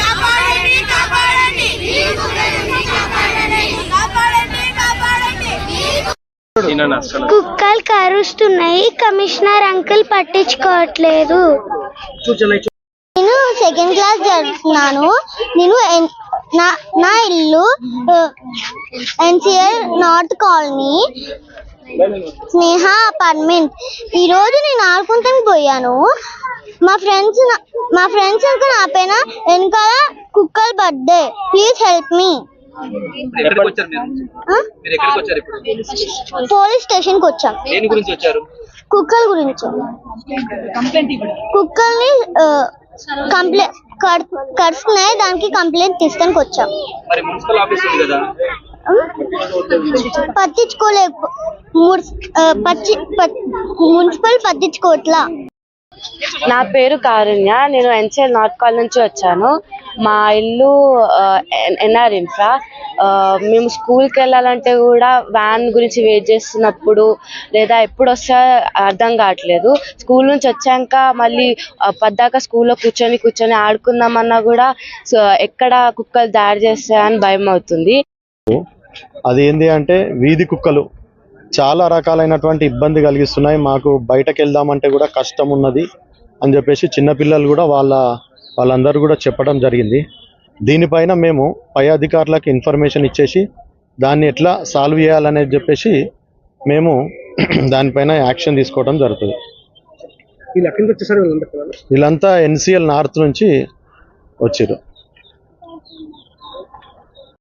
కాపాడండి కాపాడండి కాపాడండి కాపాడండి కుక్కలు కరుస్తున్నాయి. కమిషనర్ అంకుల్ పట్టించుకోవట్లేదు. నేను సెకండ్ క్లాస్ చదువుతున్నాను. నేను నా నా ఇల్లు NCR north colony. Sneha apartment ఈ రోజు నేను ఆడుకుంటానికి పోయాను. మా ఫ్రెండ్స్ మా ఫ్రెండ్స్ ఇంకా నా పైన వెనకాల కుక్కల బర్త్డే. ప్లీజ్ హెల్ప్ మీ. ఎక్కడికి వచ్చారు మీరు మీరు ఎక్కడికి వచ్చారు ఇప్పుడు? పోలీస్ స్టేషన్కి వచ్చాం. దేని గురించి వచ్చారు? కుక్కల గురించి. కుక్కల్ని కంప్లైంట్ కరుస్తున్నాయి దానికి కంప్లైంట్ తీస్తానికి వచ్చాం. మున్సిపల్ పట్టించుకోలే పచ్చి మున్సిపల్ పట్టించుకోవట్లా. నా పేరు కారుణ్య. నేను ఎన్సిఎల్ నార్త్ కాల్ నుంచి వచ్చాను. మా ఇల్లు ఎన్ఆర్ ఇన్ఫ్రా. మేము స్కూల్కి వెళ్ళాలంటే కూడా వ్యాన్ గురించి వెయిట్ చేస్తున్నప్పుడు లేదా ఎప్పుడు వస్తా అర్థం కావట్లేదు. స్కూల్ నుంచి వచ్చాక మళ్ళీ పద్దాక స్కూల్లో కూర్చొని కూర్చొని ఆడుకుందామన్నా కూడా సో ఎక్కడ కుక్కలు దాడి చేస్తాయని భయం అవుతుంది. అది ఏంటి అంటే వీధి కుక్కలు చాలా రకాలైనటువంటి ఇబ్బంది కలిగిస్తున్నాయి. మాకు బయటకు వెళ్దామంటే కూడా కష్టం ఉన్నది అని చెప్పేసి చిన్నపిల్లలు కూడా వాళ్ళ వాళ్ళందరూ కూడా చెప్పడం జరిగింది. దీనిపైన మేము పై అధికారులకు ఇన్ఫర్మేషన్ ఇచ్చేసి దాన్ని ఎట్లా సాల్వ్ చేయాలనేది చెప్పేసి మేము దానిపైన యాక్షన్ తీసుకోవడం జరుగుతుంది. వీళ్ళంతా ఎన్సిఎల్ నార్త్ నుంచి వచ్చారు.